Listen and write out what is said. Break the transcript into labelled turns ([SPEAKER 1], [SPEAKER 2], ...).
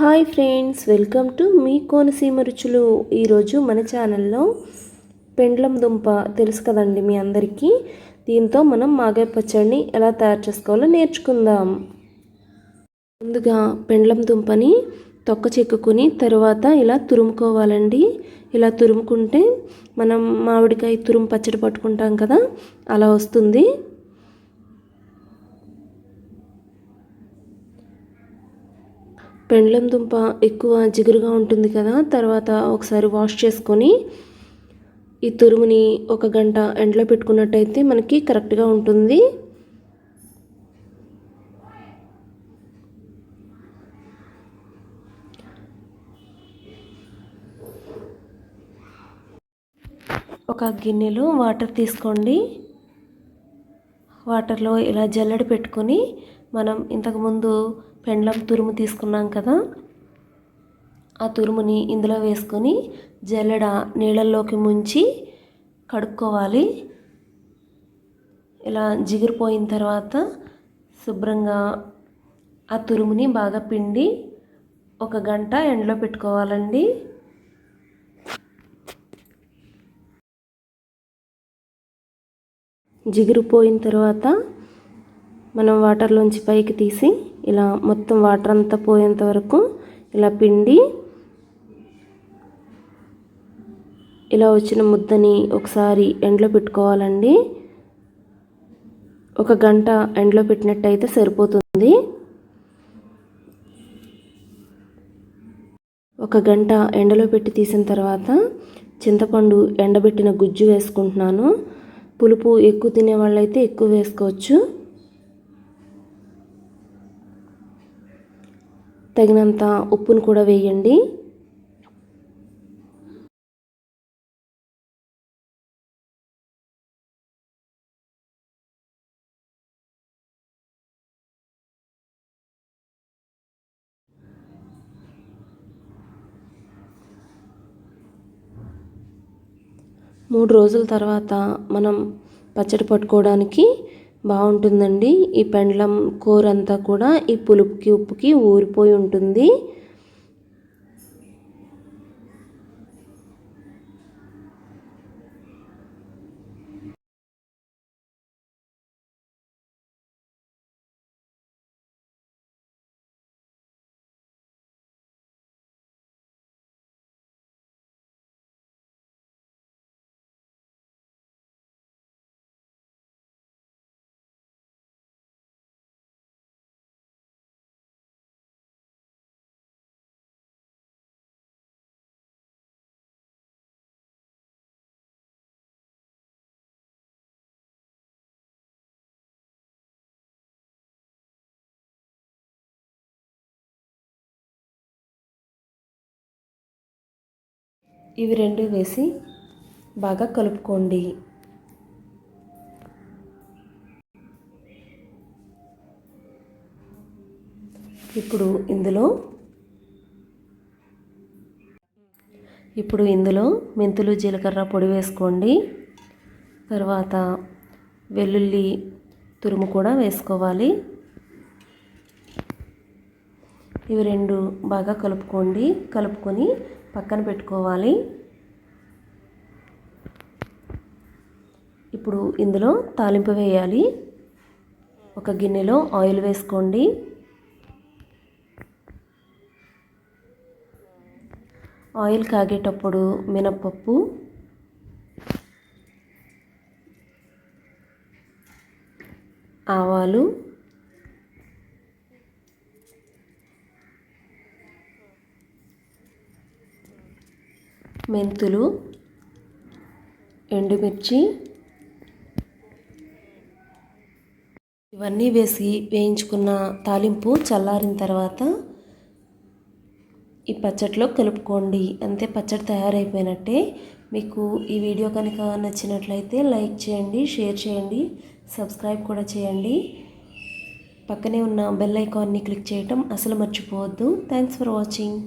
[SPEAKER 1] Hi friends welcome to మీ కోనసీమ రుచులు. ఈరోజు మన ఛానల్లో పెండ్లం దుంప తెలుసు కదండి మీ అందరికీ. దీంతో మనం మాగాయ పచ్చడిని ఎలా తయారు చేసుకోవాలో నేర్చుకుందాం. ముందుగా పెండ్లం దుంపని తొక్క చెక్కుని తర్వాత ఇలా తురుముకోవాలండి. ఇలా తురుముకుంటే మనం మామిడికాయ తురుము పచ్చడి పట్టుకుంటాం కదా అలా వస్తుంది. పెండ్లం దుంప ఎక్కువ జిగురుగా ఉంటుంది కదా తర్వాత ఒకసారి వాష్ చేసుకొని ఈ తురుముని ఒక గంట ఎండలో పెట్టుకున్నట్టయితే మనకి కరెక్ట్గా ఉంటుంది. ఒక గిన్నెలో వాటర్ తీసుకోండి. వాటర్లో ఇలా జల్లెడ పెట్టుకొని మనం ఇంతకుముందు పెండ్లం తురుము తీసుకున్నాం కదా ఆ తురుముని ఇందులో వేసుకొని జల్లెడ నీళ్ళల్లోకి ముంచి కడుక్కోవాలి. ఇలా జిగురిపోయిన తర్వాత శుభ్రంగా ఆ తురుముని బాగా పిండి ఒక గంట ఎండలో పెట్టుకోవాలండి. జిగిరిపోయిన తర్వాత మనం వాటర్లోంచి పైకి తీసి ఇలా మొత్తం వాటర్ అంతా పోయేంత వరకు ఇలా పిండి ఇలా వచ్చిన ముద్దని ఒకసారి ఎండలో పెట్టుకోవాలండి. ఒక గంట ఎండలో పెట్టినట్టయితే సరిపోతుంది. ఒక గంట ఎండలో పెట్టి తీసిన తర్వాత చింతపండు ఎండబెట్టిన గుజ్జు వేసుకుంటున్నాను. పులుపు ఎక్కువ తినే వాళ్ళైతే ఎక్కువ వేసుకోవచ్చు. తగినంత ఉప్పును కూడా వేయండి. మూడు రోజుల తర్వాత మనం పచ్చడి పట్టుకోవడానికి బాగుంటుందండి. ఈ పెండలం కూర అంతా కూడా ఈ పులుపుకి ఉప్పుకి ఊరిపోయి ఉంటుంది. ఇవి రెండు వేసి బాగా కలుపుకోండి. ఇప్పుడు ఇందులో ఇప్పుడు ఇందులో మెంతులు జీలకర్ర పొడి వేసుకోండి. తర్వాత వెల్లుల్లి తురుము కూడా వేసుకోవాలి. ఇవి రెండు బాగా కలుపుకోండి. కలుపుకొని పక్కన పెట్టుకోవాలి. ఇప్పుడు ఇందులో తాలింపు వేయాలి. ఒక గిన్నెలో ఆయిల్ వేసుకోండి. ఆయిల్ కాగేటప్పుడు మినప్పప్పు. ఆవాలు. మెంతులు ఎండుమిర్చి ఇవన్నీ వేసి వేయించుకున్న తాలింపు చల్లారిన తర్వాత ఈ పచ్చడిలో కలుపుకోండి. అంతే పచ్చడి తయారైపోయినట్టే. మీకు ఈ వీడియో కనుక నచ్చినట్లయితే లైక్ చేయండి షేర్ చేయండి సబ్స్క్రైబ్ కూడా చేయండి. పక్కనే ఉన్న బెల్ ఐకాన్ని క్లిక్ చేయటం అసలు మర్చిపోవద్దు. Thanks for watching.